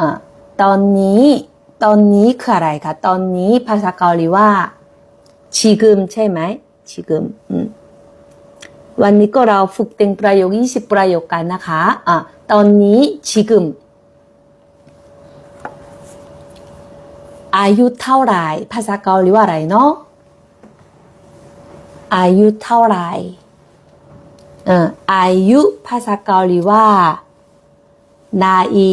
อตอนนี้ ตอนนี้คืออะไรคะ ตอนนี้ภาษาเกาหลีว่าชิกึมใช่ไหมชิกึมวันนี้ก็เราฝึกเต็งประโยค20ประโยคกันนะคะอตอนนี้ชิกึมอายุเท่าไรภาษาเกาหลีว่าอะไรเนาะ อายุเท่าไรอายุภาษาเกาหลีว่า นาอี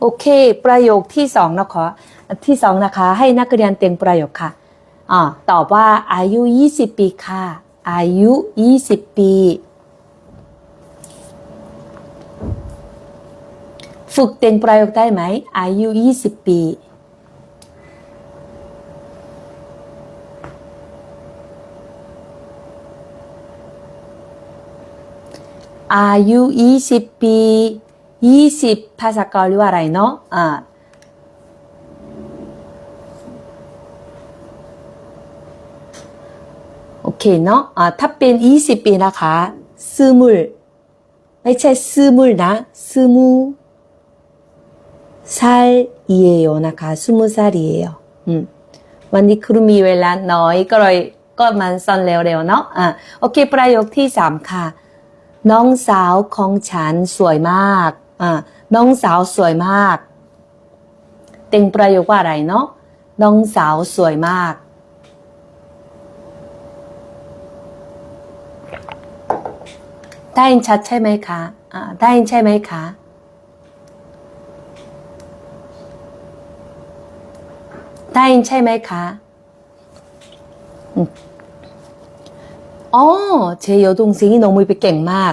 โอเค ประโยคที่สองนะคะที่สองนะคะ ให้นักเรียนเต็มประโยคค่ะอ่าตอบว่าอายุ20ปีค่ะ อายุ20ปี ฝึกเต็มประโยคได้ไหม อายุ20ปีอายุ20ปี ยี่สิบภาษาเกาหลีว่าอะไรเนาะอ่าโอเคเนาะอ่าถ้าเป็นยี่สิบปีนะคะสมุลไม่ใช่สมุลนะสมูซาลเยโยนะคะสมุซาลเยโยอืมวันนี้ครูมีเวลาน้อยก็เลยก็มันสอนเร็วๆเนาะอ่าโอเค ประโยคที่สามค่ะ น้องสาวของฉันสวยมาก น้องสาวสวยมากเต็งประโยคว่าอะไรเนาะน้องสาวสวยมากได้ยินชัดใช่ไหมคะได้ยินใช่ไหมคะ ได้ยินใช่ไหมคะ อ๋อเจยยอดงเซงนี่น้องมุยไปเก่งมาก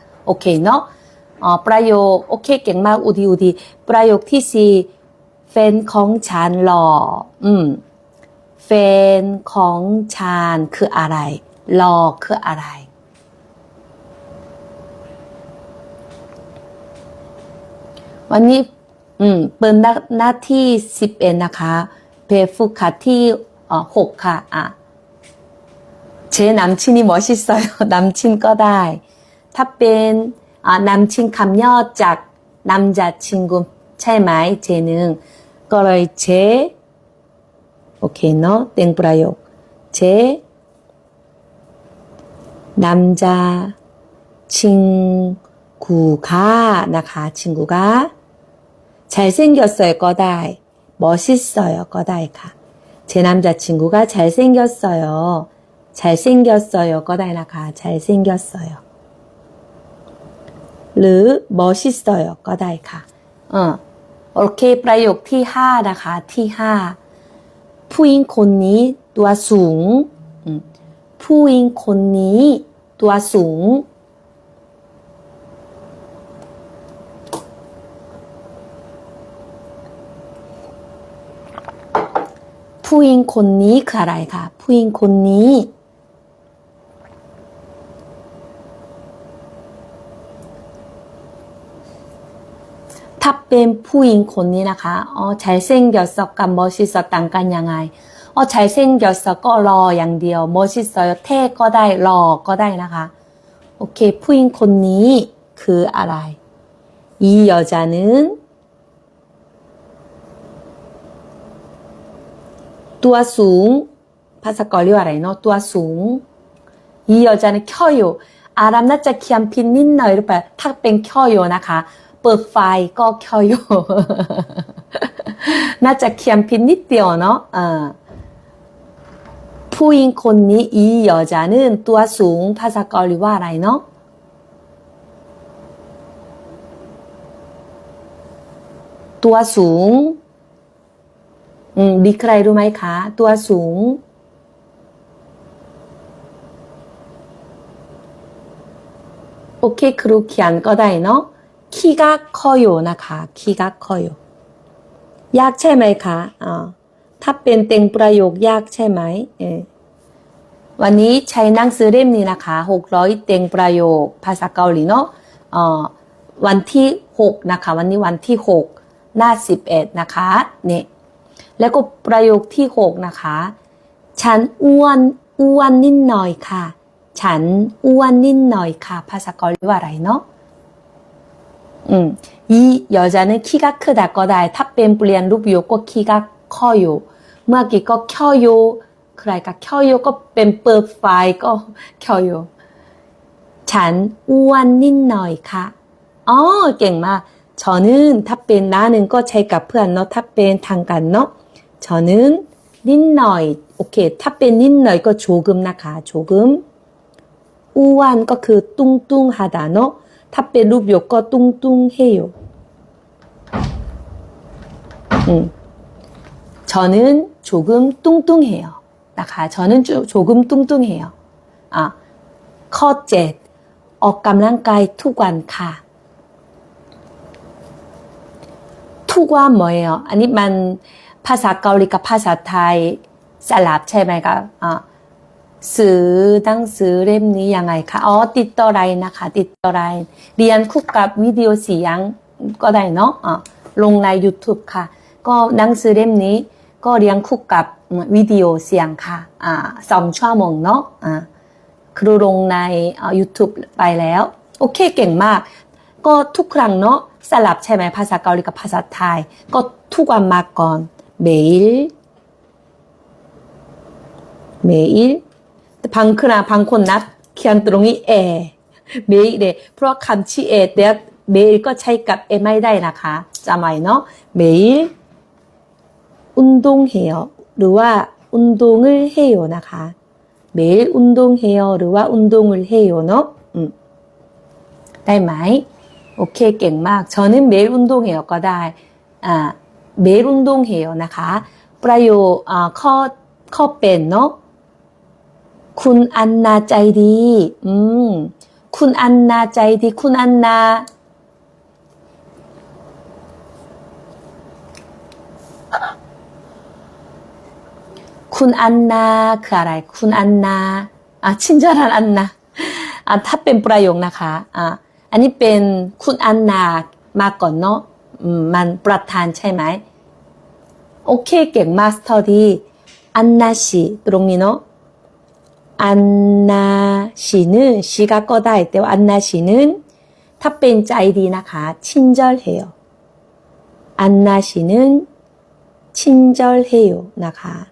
โอเคเนาะอ๋อประโยคโอเคเก่งมากอุดีอุดีประโยคที่สี่แฟนของฉันหล่ออืมแฟนของฉันคืออะไรหล่อคืออะไรวันนี้อืมเป็นหน้าที่สิบเอ็ดนะคะเพฟุค่ะที่หกค่ะอะเชน้ำชินี่มอชิดซอยน้ำชินก็ได้ 탑벤 아, 남친 감여짝 남자친구 차이마이 쟤는 거의 제 오케이 너 땡브라요. 제 남자 친구가 나가 친구가 잘생겼어요 꺼다이 멋있어요 꺼다이가 제 남자친구가 잘생겼어요 잘생겼어요. 꺼다이 나가 잘생겼어요. หรือ 멋있어요. 꺼다이가. 어. โอเค ประโยคที่ห้านะคะ ที่ห้าผู้หญิงคนนี้ตัวสูงอืมผู้หญิงคนนี้ตัวสูง ผู้หญิงคนนี้คืออะไรคะผู้หญิงคนนี้ ถ้าเป็นผู้หญิงคนนี้นะคะอ๋อ잘생겼어กับ멋있어ต่างกันยังไงอ๋อ잘생겼어ก็รออย่างเดียว 멋있어요 เท่ก็ได้รอก็ได้นะคะ โอเค ผู้หญิงคนนี้คืออะไร이여자는ตัวสูง ภาษาเกาหลีว่าอะไรเนาะตัวสูง이 여자는 켜요 อารามน่าจะเคียมพินนิดหน่อยหรือเปล่าถ้าเป็น켜요นะคะ เปิดไฟก็เขียวอน่าจะเขียนผิดนิดเดียวเนาะผู้หญิงคนนี้อีหยอจานึนตัวสูงภาษาเกาหลีว่าอะไรเนาะตัวสูง อืมดีใครรู้ไหมคะ ตัวสูง โอเคครูเขียนก็ได้เนาะ คีกาคอยนะคะคีกาคอยยากใช่ไหมคะอ่าถ้าเป็นเต็งประโยคยากใช่ไหมเออวันนี้ใช้นั่งสือเล่มนี้นะคะ600เต็งประโยค ภาษาเกาหลีเนาะอ่อวันที่6นะคะ วันนี้วันที่6หน้า11นะคะเนี่ยแล้วก็ประโยคที่6นะคะ ฉันอ้วนอ้วนนิดหน่อยค่ะ ฉันอ้วนนิดหน่อยค่ะ ภาษาเกาหลีว่าอะไรเนาะ 음, 이 여자는 키가 크다 거다의 탑변 불리한 루비였고 키가 커요. 뭐기 거 켜요. 그러니까 켜요 거 뱀버 파이 거 켜요. 잔 우완 닌너이가. 어, 깽마. 저는 탑변 나는 거 제가 푸한 너 탑변 당간 너. 저는 닌너이 오케이 탑변 닌너이 거 조금 나가 조금. 우완 거그 뚱뚱하다 너. 탑배루 뼈가 뚱뚱해요. 음. 저는 조금 뚱뚱해요. 나가 저는 조, 조금 뚱뚱해요. 아, 커젯 어감랑가이 투관가 투과 뭐예요? 아니 만 파사 가오리가 파사 타이 살랍 체말가 아 ซื้อหนังสือเล่มนี้ยังไงคะอ๋อติดต่อไลน์นะคะ ติดต่อไลน์เรียนคู่กับวิดีโอเสียงก็ได้เนาะอะลงใน YouTube ค่ะ ก็หนังสือเล่มนี้ ก็เรียนคู่กับวิดีโอเสียงค่ะอ่าสองชั่วโมงเนาะอ่าครูลงใน YouTube ไปแล้ว โอเคเก่งมาก ก็ทุกครั้งเนาะสลับใช่ไหมภาษาเกาหลีกับภาษาไทย ก็ทุกวันมาก่อนเมลเมล 방크나 방콘 낫 키안뚜롱이 에 매일에 프로 감치 에 대학 매일 거 차이값 에마이다이나가. 짜마이너. 매일 운동해요. 르와 운동을 해요. 나가. 매일 운동해요. 르와 운동을 해요. 너. 음. 다이마이. 오케이 깽막. 저는 매일 운동해요. 거다 아 매일 운동해요. 나가. 브라요 아커커 뺀너. คุณอันนาใจดี อืม คุณอันนาใจดี คุณอันนา คุณอันนาคืออะไร คุณอันนาอะชินจารันอันนาอะถ้าเป็นประโยคนะคะ อะ อันนี้เป็นคุณอันนามาก่อนเนาะมันประธานใช่ไหม โอเคเก่งมาสเตอร์ดี อันนาชีตรงนี้เนาะ 안나 씨는 씨가 꺼다 할 때 안나 씨는 탑벤 짜이디나가 친절해요. 안나 씨는 친절해요. 나가.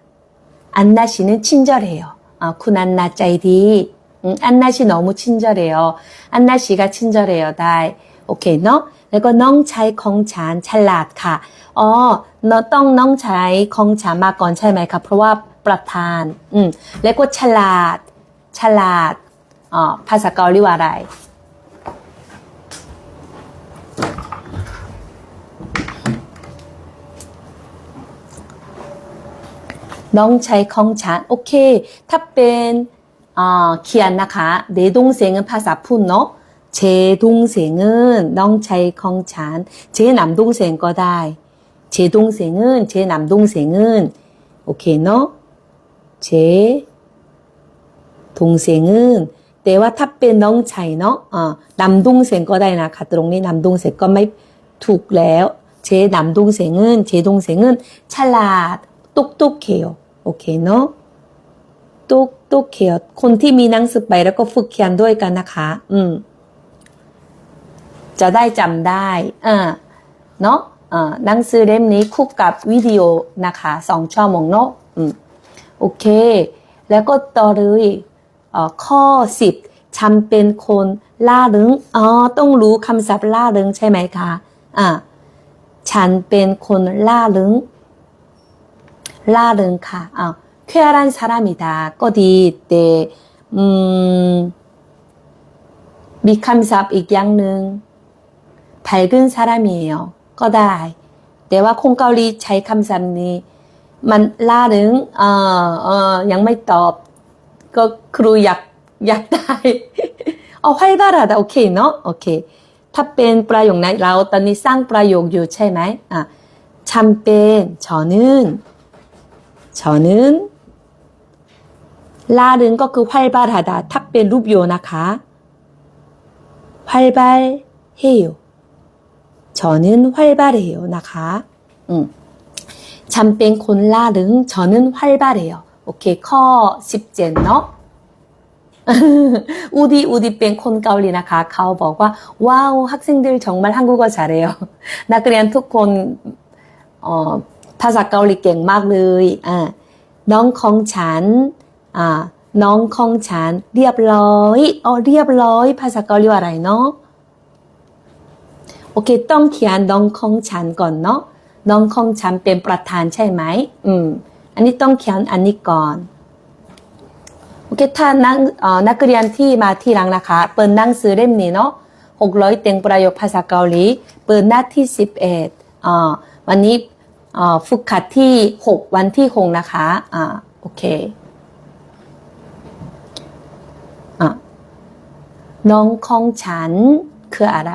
안나 씨는 친절해요. 아, 군안나 짜이디. 음, 안나 씨 너무 친절해요. 안나 씨가 친절해요. 다. 오케이, 너? 그리고 농차이 공찬 찰라카. 어, 너 떡 농차이 공찬 막건 차이 마이카 프로와 ประธานอืมแล้วก็ฉลาด ฉลาดอ๋อภาษาเกาหลีว่าอะไรน้องชายของฉันโอเค ถ้าเป็นเขียนนะคะเดดงเสียงภาษาพูดเนาะเชดงเสียงน้องชายของฉันเชนำดงเสียงก็ได้เชดงเสียงเชนำดงเสียงโอเคเนาะ เชทงเสียงเงินแต่ว่าถ้าเป็นน้องชายเนาะอ่นำดุงเสียงก็ได้นะค่ะตรงนี้นำดุงเสียงก็ไม่ถูกแล้ว เชนำดุงเสียงเงินเชดุงเสียงเงินฉลาด ตุกตุกเขียวโอเคเนาะตุ๊กตุ๊กเขียวคนที่มีหนังสือไปแล้วก็ฝึกเขียนด้วยกันนะคะ อืม จะได้จำได้อ่าเนาะอ่าหนังสือเล่มนี้คู่กับวิดีโอนะคะสองชั่วโมงเนาะอืม โอเค แล้วก็ต่อเลยเอ่อข้อสิบฉันเป็นคนล่าเริงอ๋อต้องรู้คำศัพท์ล่าเริงใช่ไหมคะอ่าฉันเป็นคนล่าเริง 라른 카, 아, 쾌활한 사람이다. 꺼디 때, 음, 미캄삽 익양능 밝은 사람이에요. มันล่าถึงเออเออยังไม่ตอบ ก็ครูอยากอยากได้เอาให้บ้าระโอเคเนาะโอเค ถ้าเป็นประโยคไหนเราตอนนี้สร้างประโยคอยู่ใช่ไหมอ่ะฉันเป็นฉอนึ่งฉอนึ่งล่าถึงก็คือไพ่บ้าระดาถ้าเป็นรูปโยนะคะไพ่บ้าเฮียวฉอนึ่งไพ่บ้าเฮียวนะคะ อืม 잠뺑 콘라 릉 저는 활발해요. 오케이 커 십제 너. 우디 우디뺑 콘가올리나 가카오버과. 와우 학생들 정말 한국어 잘해요. 나 그냥 토콘 어 파사가올리 깽 막르이 아 넝컹찬. 아 넝컹찬. 리압러이. 어 리압러이 파사가올리 와라이너. 오케이 떵티안 넝컹찬 건너. น้องเขียนน้องฉันเป็นประธานใช่ไหม อืม อันนี้ต้องเขียนอันนี้ก่อน โอเค ถ้านักนักเรียนที่มาที่หลังนะคะ เปิดหนังสือเล่มนี้เนาะ600เต็งประโยคภาษาเกาหลี เปิดหน้าที่11อ่าวันนี้อ่าฝึกขัดที่6วันที่6นะคะ อ่า โอเคอะน้องของฉันคืออะไร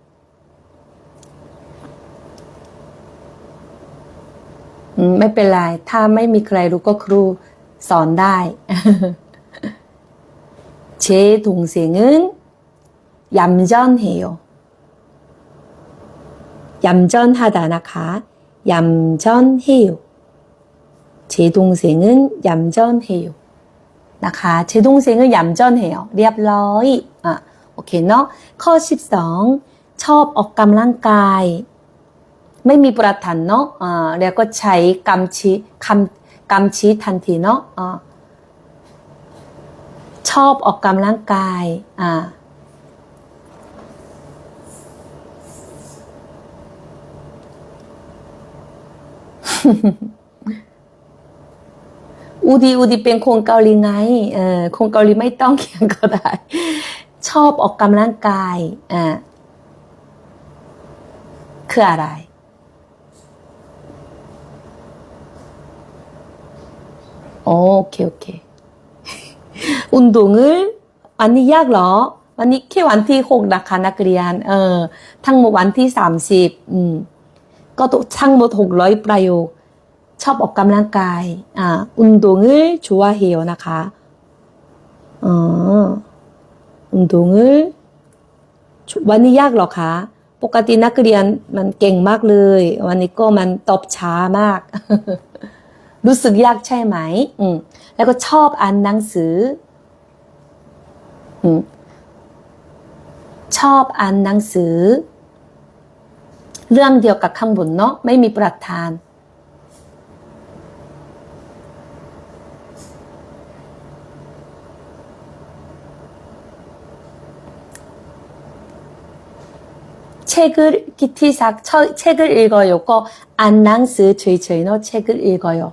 ไม่เป็นไร ถ้าไม่มีใครรู้ก็ครูสอนได้ เชถุงเสียงเงยำจอนเหวยำจอนฮาดานะคะยำจอนเหวเชถุงเสียงึงยำจอนเหวนะคะเชถุงเสียงึงยำจอนเหวเรียบร้อยอะโอเคเนาะข้อสิบสองชอบออกกำลังกาย ไม่มีประธานเนาะอ่าแล้วก็ใช้กำชี้คำกำชี้ทันทีเนาะอ่ชอบออกกำลังกายอ่าอูดีอูดีเป็นคนเกาหลีไง เออคนเกาหลีไม่ต้องเขียนก็ได้ ชอบออกกำลังกาย อ่า คืออะไร เออ ทั้งหมดวันที่สามสิบอืม ก็ทั้งหมดหกร้อยประโยค ชอบออกกำลังกาย อ่า 운동을 좋아해요 นะคะ อ๋อ 운동을 วันนี้ยากเหรอคะ ปกตินักเรียนมันเก่งมากเลย วันนี้ก็มันตอบช้ามาก รู้สึกยากใช่ไหม อืม แล้วก็ชอบอ่านหนังสือ อืม ชอบอ่านหนังสือ เรื่องเดียวกับข้างบนเนาะ ไม่มีประธาน 책을 기티삭 처, 책을 읽어요. 거 안낭스 저희 저희는 책을 읽어요.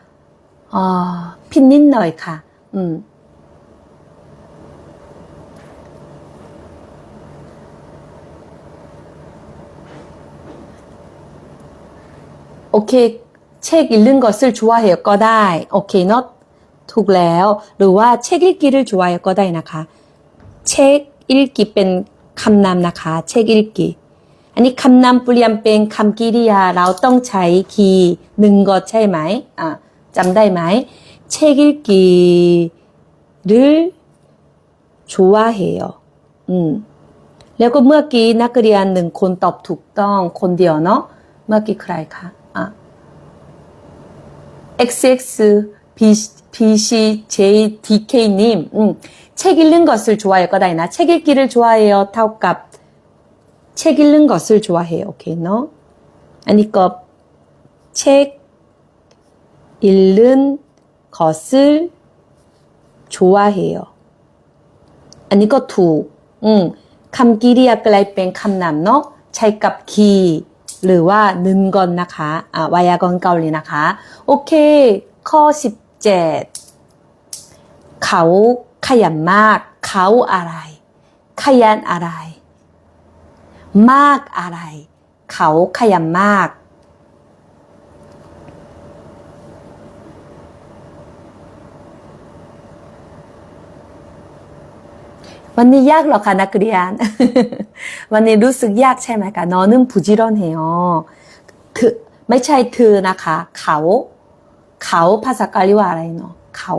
어, 빛낸 너의 가. 음. 오케이 책 읽는 것을 좋아해요 거다 오케이 너ถูกแล้ว 루와 책 읽기를 좋아 해요. 꺼 다이 나가 책 읽기 뺀 감남 나가. 책 읽기 아니 감남 뿌리안 뺀 감길이야. 라우 똥 차이 기 는것 차이 마이 아 ต้องใช้คีย์หนึ่งก็ใช่ไหมอ่ะจำได้ไหม เช็ค읽기를 좋아해요 อืม แล้วก็เมื่อกี้นักเรียนหนึ่งคนตอบถูกต้องคนเดียวเนาะ เมื่อกี้ใครคะอ่ะ XX BC JDK님, 음, 책 읽는 것을 좋아해요. 거다이나 책 읽기를 좋아해요. 타오갑 책 읽는 것을 좋아해요. 오케이, 너? 아니, 거, 책 읽는 것을 좋아해요. 아니, 거 두, 음, 감기리야 글라이뺑 감남, 너? 찰갑 기, หรือว่านึนกอนนะคะอ่าวายากรณ์เกาหลีนะคะ โอเค ข้อ 17 เขาขยันมาก เขาอะไร ขยันอะไร ม วันนี้ยากหรอคะนักเรียน วันนี้รู้สึกยากใช่ไหมคะน้องนึ่งผู้จิรอนเหียวอไม่ใช่เธอนะคะ เขา เขาภาษาเกาหลีว่าอะไรเนาะเขา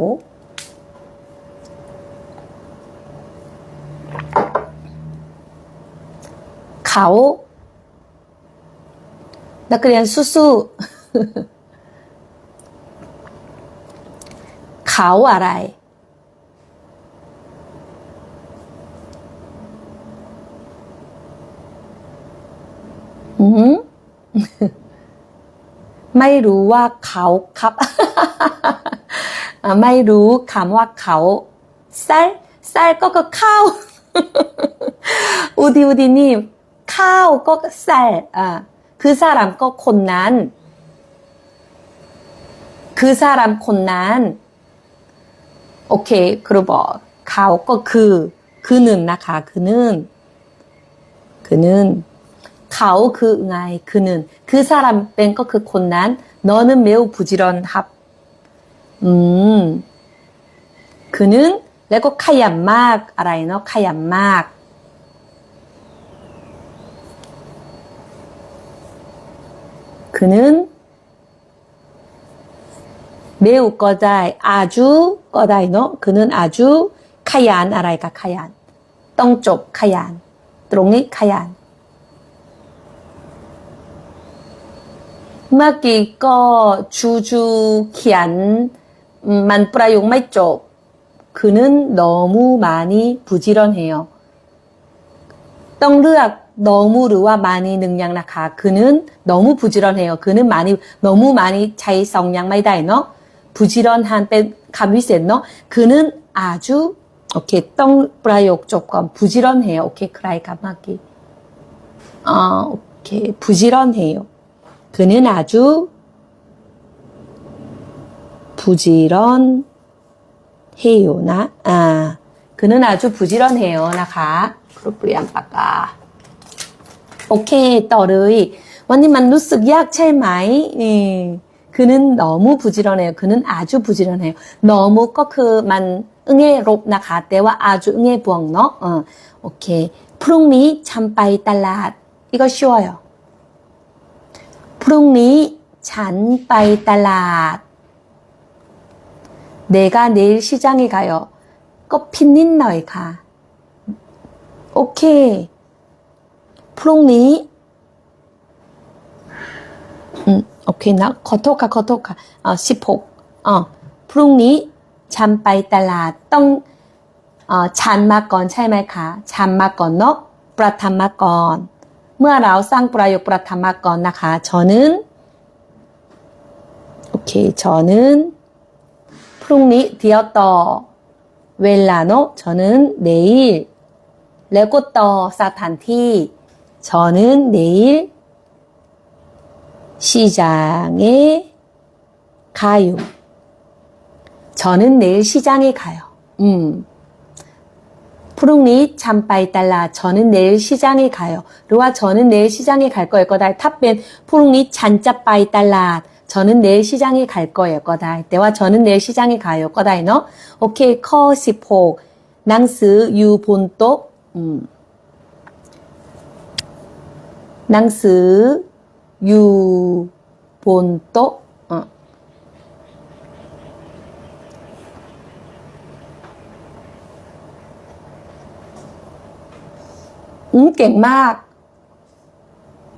เขา นักเรียนสู้ๆเขาอะไร ไม่รู้ว่าเขาครับไม่รู้คำว่าเขาแซ่แซ่ก็ก็ข้าวอุดิอุดินี่ข้าก็แซ่อ่าคือซารามก็คนนั้น คือซารามคนนั้น โอเคครูบอกเขาก็คือ คือหนึ่งนะคะ คือหนึ่งคือหนึ่ง 가오 그 응아이 그는 그 사람 뺀거 그 곤난 너는 매우 부지런합. 음. 그는 레고 카얀막 아라이너 카얀막. 그는 매우 꺼다이 아주 꺼다이너 그는 아주 카얀 아라이가 카얀. 떵쪽 카얀. 드롱니 카얀. เมื่อกี้ก็จูจูเขียนอืมมันประโยคไม่จบ 그는 너무 많이 부지런해요. ต้องเลือก 너무 หรือว่า 많이 หนึ่งอย่างนะคะ 그는 너무 부지런해요. 그는 많이 너무 많이 ใช้สองอย่างไม่ได้เนาะ 부지런한 เป็นคำวิเศษเนาะ 그는 아주 โอเค ต้องประโยคจบก่อน 부지런해요. โอเค ใครครับเมื่อกี้อ่าโอเค 부지런해요. 그는 아주 부지런해요. 나, 아, 그는 아주 부지런해요. 나가. 그룹불이 안 바까. 오케이, 떠르이. 원님만 루스 약 찰마이. 예. 그는 너무 부지런해요. 그는 아주 부지런해요. 너무 꺼크만 응해 롭나 가때와 아주 응해 부엉너. 어. 오케이. 프롱미 참빠이 달라. 이거 쉬워요. พรุ่งนี้ ฉันไปตลาด 내가 내일 시장에 가요. ก็พิมพ์นิดหน่อยค่ะ โอเค พรุ่งนี้ อืม โอเคนะ ขอโทษค่ะ ขอโทษค่ะอ่าสิบหกอ่าพรุ่ง 무아라오 쌍브라요브라 타마꺼나가 저는 오케이 저는 프롱리 디어떠 웰라노 저는 내일 레고떠 사탄티 저는 내일 시장에 가요. 저는 내일 시장에 가요. 음. พ 푸릉니 참바이 달라 저는 내일 시장에 가요. 루아 저는 내일 시장에 갈 거예요. 거다 탑벤 푸릉니 잔짜바이 달라 저는 내일 시장에 갈 거예요. 거다 때와 저는 내일 시장에 가요. 거다 너 오케이 커16 낭스 유 본똑 음. 낭스 유 본똑 อูเก่งมาก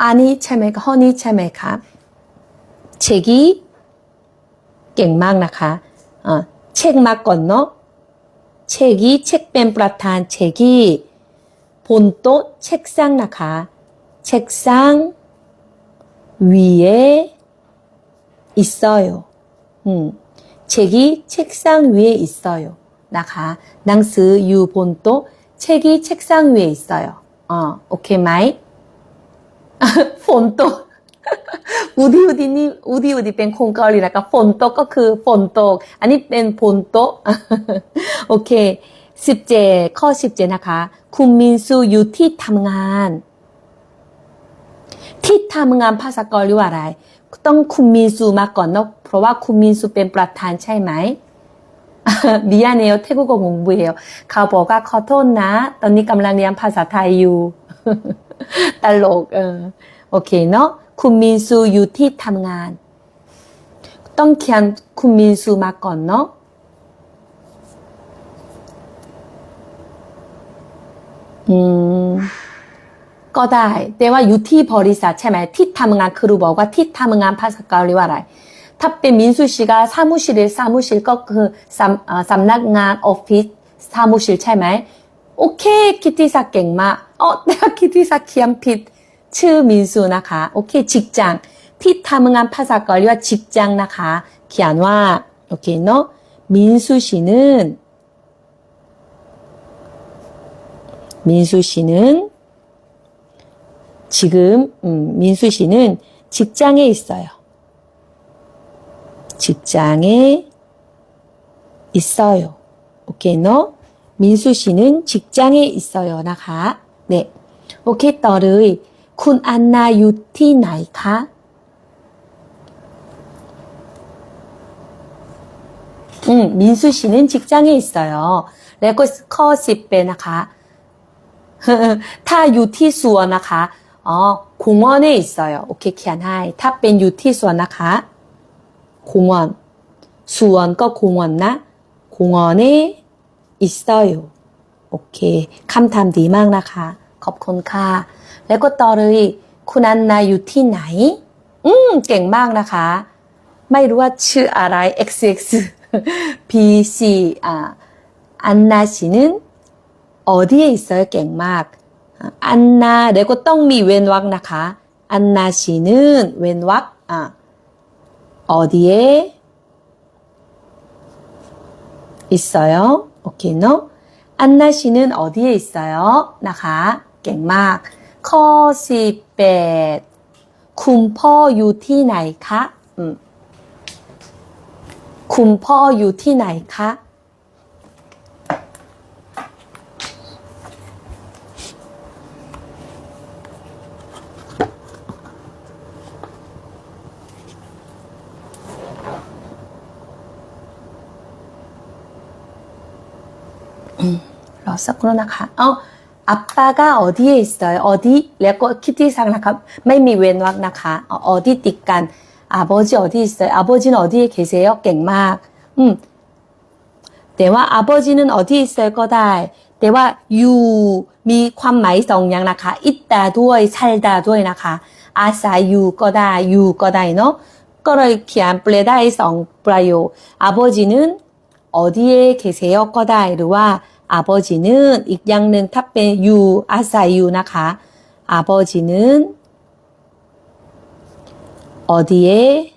อันนี้ใช่ไหมข้อนี้ใช่ไหมคะเชกีเก่งมากนะคะเช็คมาก่อนเนาะเชกีเช็คเป็นประธานเชกีบนโต๊ะเช็คซังนะคะเช็คซังวีเออิซอยอืมเชกีเช็คซังวีเออิซอยนะคะหนังสืออยู่บนโต๊ะเชกีเช็คซังวีเออิซอย โอเคไหมฝนี่อูดีอูดีเป็นคนเกาหลีนะคะฝนตกก็คือฝนตก อันนี้เป็นฝนตกโอเคสิบเจข้อสิบเจนะคะ คุณมินซูอยู่ที่ทำงาน ที่ทำงานภาษาเกาหลีว่าอะไร ต้องคุณมินซูมาก่อนเนอะเพราะว่าคุณมินซูเป็นประธานใช่ไหม 미안해요. 태국어 공부해요. เขาบอกว่าขอโทษนะ ตอนนี้กำลังเรียนภาษาไทยอยู่ ตลกเออโอเคเนาะคุณมินซูอยู่ที่ทำงาน ต้องเขียนคุณมินซูมาก่อนเนาะอืม ก็ได้ แต่ว่าอยู่ที่บริษัทใช่ไหมที่ทำงานคือบอกว่าที่ทำงานภาษาเกาหลีว่าอะไร 탑배 민수 씨가 사무실을 사무실 꺾그 아, 삼락강 오피스 사무실 채말. 오케이 키티사 깽마. 어 내가 키티사 키암핏. 츠 민수 나가. 오케이 직장. 피타문한 파사거리와 직장 나가. 기안와 오케이 너. 민수 씨는 민수 씨는 지금 음, 민수 씨는 직장에 있어요. 직장에 있어요. 오케이, 너? 민수 씨는 직장에 있어요. 나가. 네. 오케이, 떠르이. 쿤 안나 유티 나이가. 응, 민수 씨는 직장에 있어요. 레고스 커시베 나가. 타 유티 수원 나가. 어, 공원에 있어요. 오케이, 키안하이. 타벤 유티 수원 나가. 공 원, 수원과 공원나 공원에 있어 요. 오케 이. 감탐 디망 나 카. 겁콘 카. 레고 떠르이 쿠난나 유티 나 이. 음, 깽망 나 카. 마이루와 츠 아라이 XX BC 아 안나 씨는 어디에 있어 요? 깽 막. 안나 레고 떡미 웬왁 나 카. 안나 씨는 웬왁 아 어디에 있어요? 오케이, 노. 안나 씨는 어디에 있어요? 나가. 갱막. 커시뱃. 쿤퍼 유티 나이카. 음. 쿤퍼 유티 나이카. รอสักครู่นะคะ เอาอัปปาก้าออดี้สตออดีแล้วก็คิดที่สั่งนะครับ ไม่มีเว้นวรรคนะคะออดีติดกันอาโบจิออดี้สตอยอาโบจินอดีเคเซยเก่งมาก อืมแต่ว่าอาโบจินั้อดี้สตอก็ได้ แต่ว่าอยู่มีความหมายสองอย่างนะคะ อิตาด้วยชาลดาด้วยนะคะ อาศัยอยู่ก็ได้อยู่ก็ได้เนาะก็เลยเขียนเปล่ยได้สองประโยคอาโบจินั้ 어디에 계세요? 거다이르와 아버지는 익양릉 탑벤 유 아사이유나가 아버지는 어디에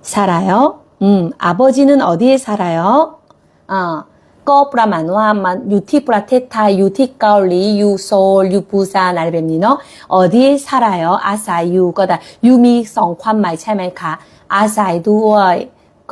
살아요? 음, 아버지는 어디에 살아요? 어, 거브라 만와만 유티 브라테타 유티 가올리 유솔 유부산 알베미너 어디에 살아요? 아사유 거다 유미 성관 마이차메카 아사이 두어 มายใ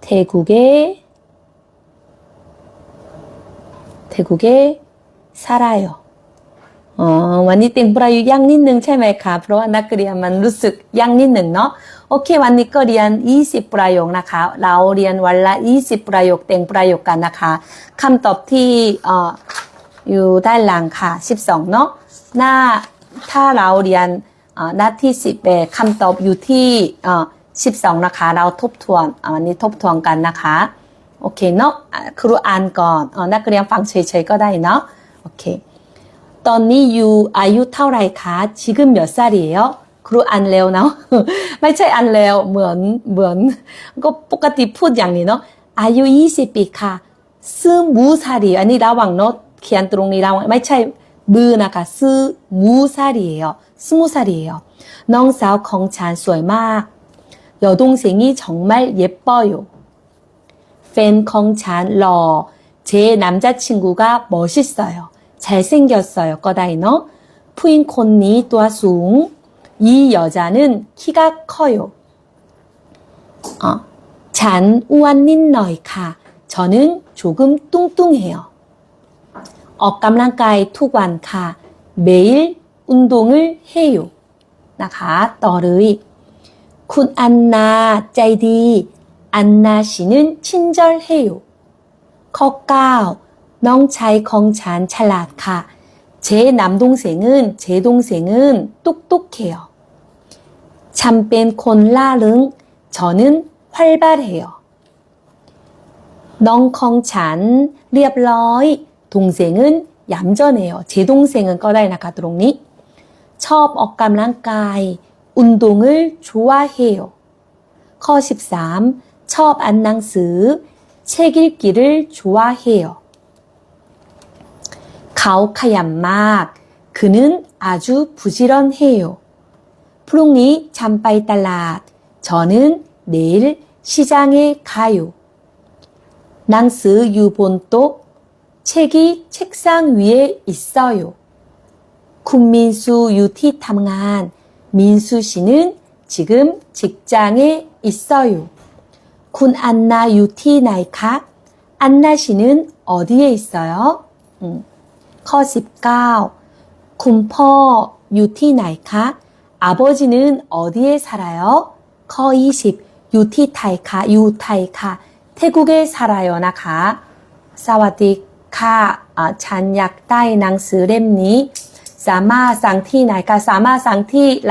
태국에 태국에 살아요. 어, วันนี้เต็งปรายุยังนิดนึงใช่ไหมคะ เพราะว่านักเรียนมันรู้สึกยังนิดนึงเนาะ โอเค วันนี้ก็เรียน 20 ประโยคนะคะ เราเรียนวันละ 20 ประโยคเต็งประโยคกันนะคะคำตอบที่เอ่อ อยู่ด้านหลังค่ะ 12 เนาะ หน้า ถ้าเราเรียนเอ่อหน้าที่ 11คำตอบอยู่ที่เอ่อ 12 นะคะ เราทบทวนวันนี้ทบทวนกันนะคะ โอเคเนาะครูอ่านก่อนนักเรียนฟังเฉยๆก็ได้เนาะโอเคตอนนี้ยูอายุเท่าไรคะ지금몇살이에요ครูอ่านเร็วเนาะไม่ใช่อ่านเร็วเหมือนเหมือน ก็ปกติพูดอย่างนี้เนาะอายุ 20 ปีค่ะซื้อมูซาดีอันนี้ระวังเนาะเขียนตรงนี้ระวังไม่ใช่บือนะคะซื้อมูซาดีเออซื้อมูซาดีเอน้องสาวของฉันสวยมาก 여동생이 정말 예뻐요. 팬컹찬 러. 제 남자친구가 멋있어요. 잘생겼어요. 꺼다이너. 푸인콘니 또아숭. 이 여자는 키가 커요. 어, 잔 우완닌 너이카. 저는 조금 뚱뚱해요. 어감랑가이 투관카. 매일 운동을 해요. 나가 떠르이. 쿤 안나 짜이디 안나 씨는 친절해요. 커까오 넝차이 컹찬 찰라카 제 남동생은 제 동생은 똑똑해요. 참뺀 콘라릉 저는 활발해요. 넝컹찬 리압러이 동생은 얌전해요. 제 동생은 꺼다이 나가도록니 첩 억감랑까이 운동을 좋아해요. 커 13. 첩 안낭스 책 읽기를 좋아해요. 가오카얀막 그는 아주 부지런해요. 프롱이 잠바이 달랏 저는 내일 시장에 가요. 낭스 유본똑 책이 책상 위에 있어요. 군민수 유티 탐관 민수 씨는 지금 직장에 있어요. 군 안나 유티 나이카. 안나 씨는 어디에 있어요? 음, 커 19. 군퍼 유티 나이카. 아버지는 어디에 살아요? 커이십 유티 타이카 유 타이카. 태국에 살아요, 나 가. 사와디 카, 아, 잔약 따이낭 스렘니. 사마 상티 나이카, 사마 상티 라이.